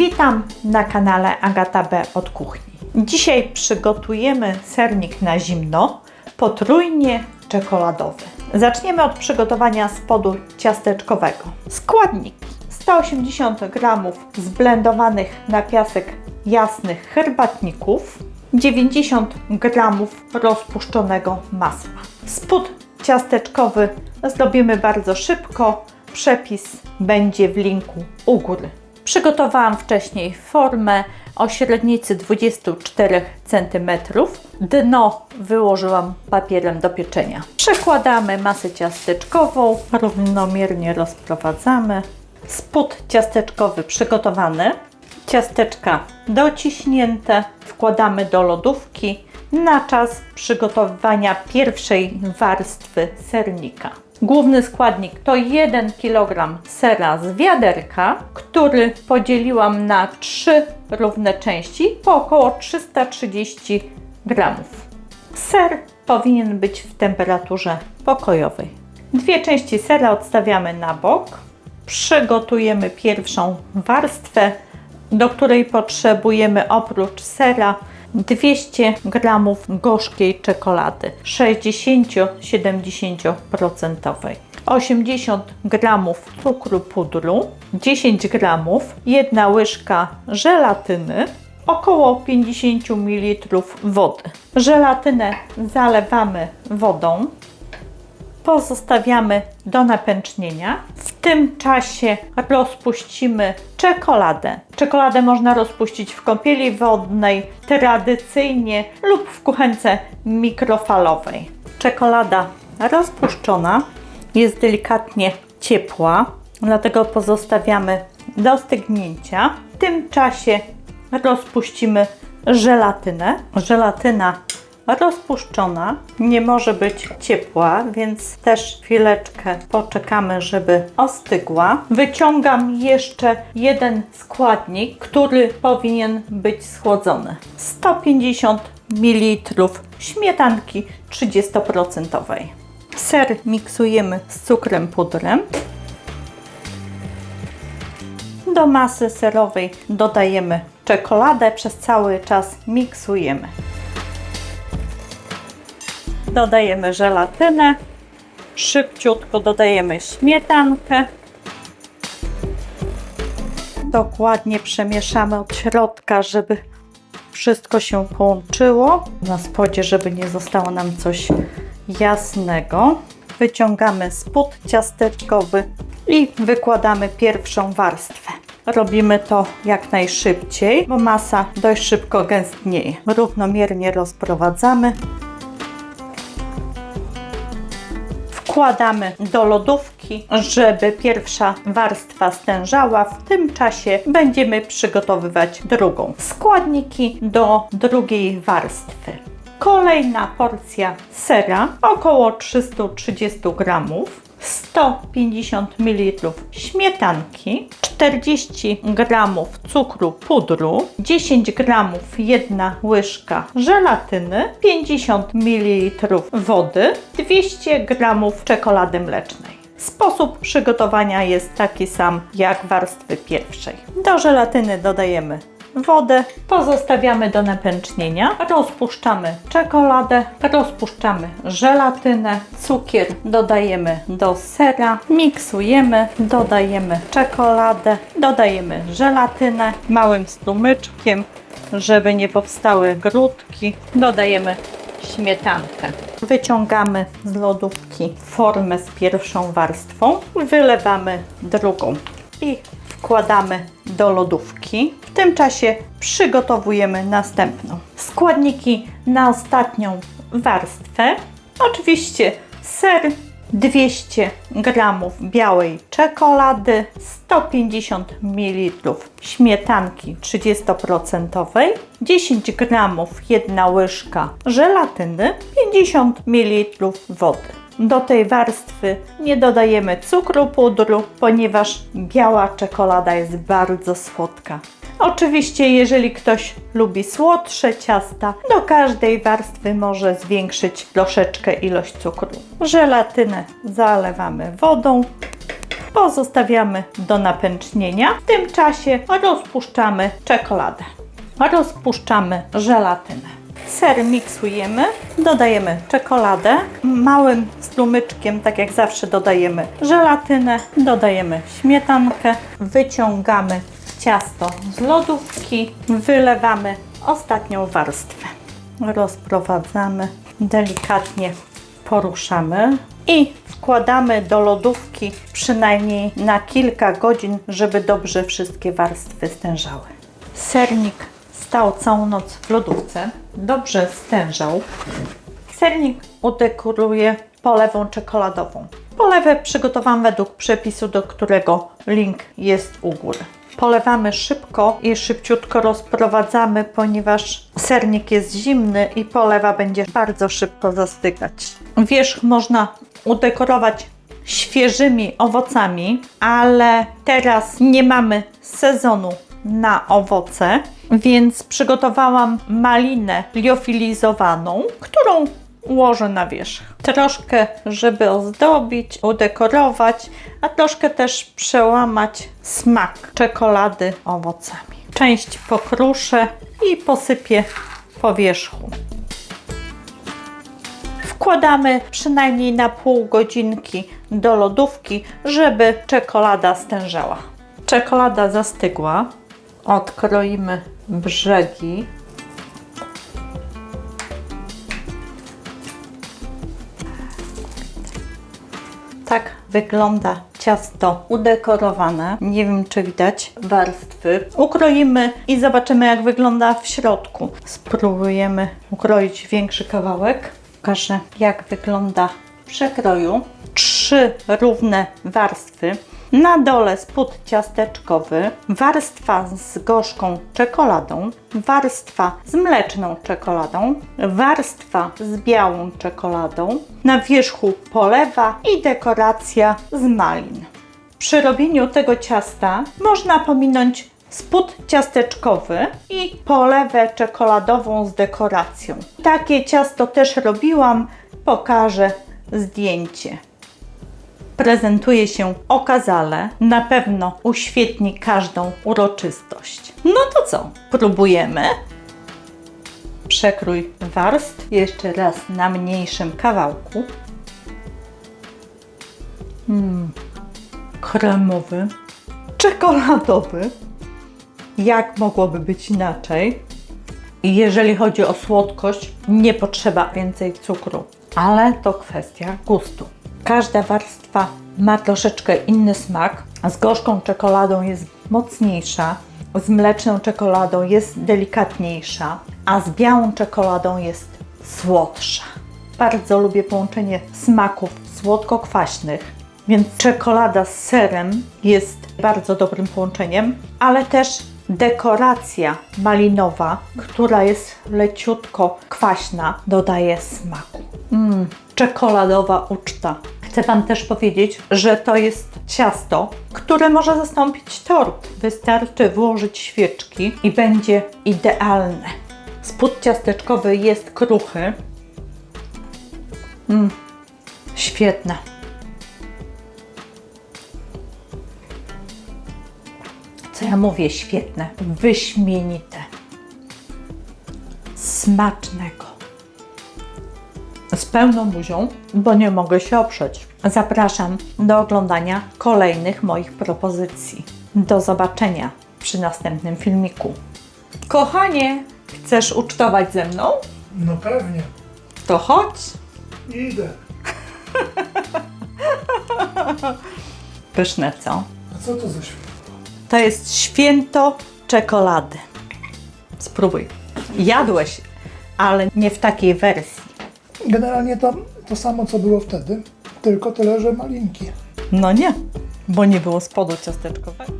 Witam na kanale Agata B od kuchni. Dzisiaj przygotujemy sernik na zimno, potrójnie czekoladowy. Zaczniemy od przygotowania spodu ciasteczkowego. Składniki: 180 g zblendowanych na piasek jasnych herbatników, 90 g rozpuszczonego masła. Spód ciasteczkowy zrobimy bardzo szybko. Przepis będzie w linku u góry. Przygotowałam wcześniej formę o średnicy 24 cm. Dno wyłożyłam papierem do pieczenia. Przekładamy masę ciasteczkową, równomiernie rozprowadzamy. Spód ciasteczkowy przygotowany. Ciasteczka dociśnięte wkładamy do lodówki na czas przygotowywania pierwszej warstwy sernika. Główny składnik to 1 kg sera z wiaderka, który podzieliłam na 3 równe części po około 330 g. Ser powinien być w temperaturze pokojowej. Dwie części sera odstawiamy na bok. Przygotujemy pierwszą warstwę, do której potrzebujemy oprócz sera 200 g gorzkiej czekolady 60-70%, 80 g cukru pudru, 10 g, 1 łyżka żelatyny, około 50 ml wody. Żelatynę zalewamy wodą, pozostawiamy do napęcznienia. W tym czasie rozpuścimy czekoladę. Czekoladę można rozpuścić w kąpieli wodnej, tradycyjnie lub w kuchence mikrofalowej. Czekolada rozpuszczona jest delikatnie ciepła, dlatego pozostawiamy do stygnięcia. W tym czasie rozpuścimy żelatynę. Żelatyna rozpuszczona, nie może być ciepła, więc też chwileczkę poczekamy, żeby ostygła. Wyciągam jeszcze jeden składnik, który powinien być schłodzony. 150 ml śmietanki 30%. Ser miksujemy z cukrem pudrem. Do masy serowej dodajemy czekoladę, przez cały czas miksujemy. Dodajemy żelatynę, szybciutko dodajemy śmietankę. Dokładnie przemieszamy od środka, żeby wszystko się połączyło. Na spodzie, żeby nie zostało nam coś jasnego. Wyciągamy spód ciasteczkowy i wykładamy pierwszą warstwę. Robimy to jak najszybciej, bo masa dość szybko gęstnieje. Równomiernie rozprowadzamy. Wkładamy do lodówki, żeby pierwsza warstwa stężała. W tym czasie będziemy przygotowywać drugą. Składniki do drugiej warstwy. Kolejna porcja sera, około 330 gramów. 150 ml śmietanki, 40 g cukru pudru, 10 g 1 łyżka żelatyny, 50 ml wody, 200 g czekolady mlecznej. Sposób przygotowania jest taki sam jak warstwy pierwszej. Do żelatyny dodajemy wodę, pozostawiamy do napęcznienia, rozpuszczamy czekoladę, rozpuszczamy żelatynę, cukier dodajemy do sera, miksujemy, dodajemy czekoladę, dodajemy żelatynę małym strumyczkiem, żeby nie powstały grudki, dodajemy śmietankę. Wyciągamy z lodówki formę z pierwszą warstwą, wylewamy drugą i wkładamy do lodówki. W tym czasie przygotowujemy następną. Składniki na ostatnią warstwę. Oczywiście ser 200 g białej czekolady, 150 ml śmietanki 30%, 10 g 1 łyżka żelatyny, 50 ml wody. Do tej warstwy nie dodajemy cukru pudru, ponieważ biała czekolada jest bardzo słodka. Oczywiście, jeżeli ktoś lubi słodsze ciasta, do każdej warstwy może zwiększyć troszeczkę ilość cukru. Żelatynę zalewamy wodą. pozostawiamy do napęcznienia. W tym czasie rozpuszczamy czekoladę. Rozpuszczamy żelatynę. Ser miksujemy, dodajemy czekoladę, małym strumyczkiem, tak jak zawsze dodajemy żelatynę, dodajemy śmietankę, wyciągamy ciasto z lodówki, wylewamy ostatnią warstwę. Rozprowadzamy, delikatnie poruszamy i wkładamy do lodówki przynajmniej na kilka godzin, żeby dobrze wszystkie warstwy stężały. Sernik stał całą noc w lodówce, dobrze stężał. Sernik udekoruję polewą czekoladową. Polewę przygotowałam według przepisu, do którego link jest u góry. Polewamy szybko i szybciutko rozprowadzamy, ponieważ sernik jest zimny i polewa będzie bardzo szybko zastygać. Wierzch można udekorować świeżymi owocami, ale teraz nie mamy sezonu na owoce, więc przygotowałam malinę liofilizowaną, którą ułożę na wierzch. Troszkę, żeby ozdobić, udekorować, a troszkę też przełamać smak czekolady owocami. Część pokruszę i posypię po wierzchu. Wkładamy przynajmniej na pół godzinki do lodówki, żeby czekolada stężała. Czekolada zastygła. Odkroimy brzegi. Tak wygląda ciasto udekorowane. Nie wiem, czy widać warstwy. Ukroimy i zobaczymy, jak wygląda w środku. Spróbujemy ukroić większy kawałek. Pokażę, jak wygląda w przekroju. Trzy równe warstwy. Na dole spód ciasteczkowy, warstwa z gorzką czekoladą, warstwa z mleczną czekoladą, warstwa z białą czekoladą, na wierzchu polewa i dekoracja z malin. Przy robieniu tego ciasta można pominąć spód ciasteczkowy i polewę czekoladową z dekoracją. Takie ciasto też robiłam, pokażę zdjęcie prezentuje się okazale, na pewno uświetni każdą uroczystość. No to co? Próbujemy? Przekrój warstw jeszcze raz na mniejszym kawałku. Mm, kremowy, czekoladowy. Jak mogłoby być inaczej? Jeżeli chodzi o słodkość, nie potrzeba więcej cukru, ale to kwestia gustu. Każda warstwa ma troszeczkę inny smak. Z gorzką czekoladą jest mocniejsza, z mleczną czekoladą jest delikatniejsza, a z białą czekoladą jest słodsza. Bardzo lubię połączenie smaków słodko-kwaśnych, więc czekolada z serem jest bardzo dobrym połączeniem, ale też dekoracja malinowa, która jest leciutko kwaśna, dodaje smaku. Mmm, czekoladowa uczta. Chcę Wam też powiedzieć, że to jest ciasto, które może zastąpić tort. Wystarczy włożyć świeczki i będzie idealne. Spód ciasteczkowy jest kruchy. Mm, świetne. Co ja mówię? Świetne, wyśmienite, smacznego z pełną buzią, bo nie mogę się oprzeć. Zapraszam do oglądania kolejnych moich propozycji. Do zobaczenia przy następnym filmiku. Kochanie, chcesz ucztować ze mną? No pewnie. To chodź. Idę. Pyszne, co? A co to za święto? To jest święto czekolady. Spróbuj. Jadłeś, ale nie w takiej wersji. Generalnie to, to samo, co było wtedy, tylko tyle, że malinki. No nie, bo nie było spodu ciasteczkowego.